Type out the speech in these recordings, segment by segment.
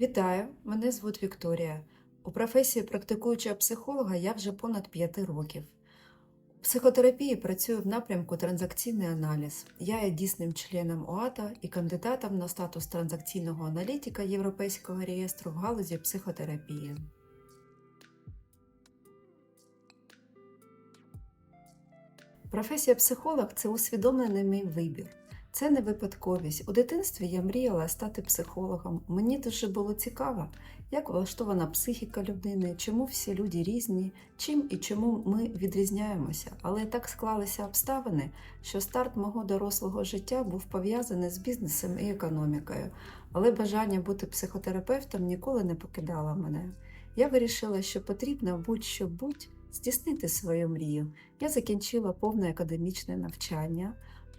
Вітаю, мене звуть Вікторія. У професії практикуючого психолога я вже понад 5 років. У психотерапії працюю в напрямку транзакційний аналіз. Я є дійсним членом ОАТА і кандидатом на статус транзакційного аналітика Європейського реєстру в галузі психотерапії. Професія психолог це усвідомлений мій вибір. Це не випадковість. У дитинстві я мріяла стати психологом. Мені дуже було цікаво, як влаштована психіка людини, чому всі люди різні, чим і чому ми відрізняємося. Але так склалися обставини, що старт мого дорослого життя був пов'язаний з бізнесом і економікою. Але бажання бути психотерапевтом ніколи не покидало мене. Я вирішила, що потрібно будь-що будь здійснити свою мрію. Я закінчила повне академічне навчання,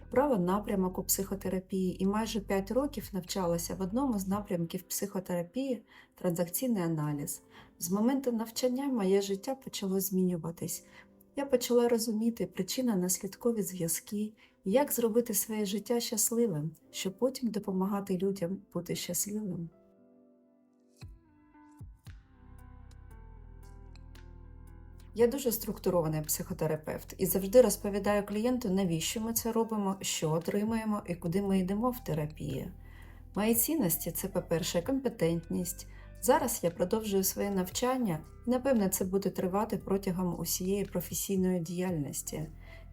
обрала напрямок у психотерапії і майже 5 років навчалася в одному з напрямків психотерапії транзакційний аналіз. З моменту навчання моє життя почало змінюватись. Я почала розуміти причини наслідкові зв'язки як зробити своє життя щасливим, щоб потім допомагати людям бути щасливим. Я дуже структурований психотерапевт і завжди розповідаю клієнту, навіщо ми це робимо, що отримуємо і куди ми йдемо в терапії. Мої цінності це, по-перше, компетентність. Зараз я продовжую своє навчання, і напевне це буде тривати протягом усієї професійної діяльності.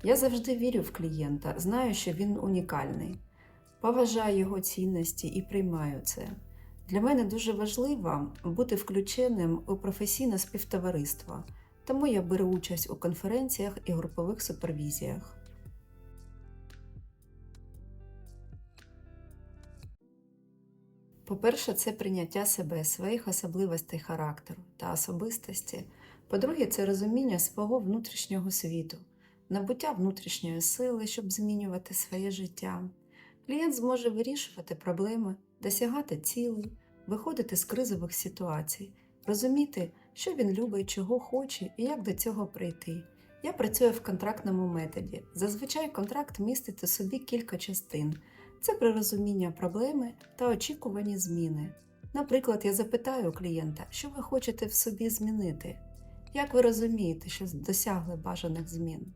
Я завжди вірю в клієнта, знаю, що він унікальний. Поважаю його цінності і приймаю це. Для мене дуже важливо бути включеним у професійне співтовариство. Тому я беру участь у конференціях і групових супервізіях. По-перше, це прийняття себе, своїх особливостей характеру та особистості. По-друге, це розуміння свого внутрішнього світу, набуття внутрішньої сили, щоб змінювати своє життя. Клієнт зможе вирішувати проблеми, досягати цілей, виходити з кризових ситуацій, розуміти, що він любить, чого хоче і як до цього прийти. Я працюю в контрактному методі. Зазвичай контракт містить у собі кілька частин. Це при розумінні проблеми та очікувані зміни. Наприклад, я запитаю клієнта, що ви хочете в собі змінити, як ви розумієте, що досягли бажаних змін.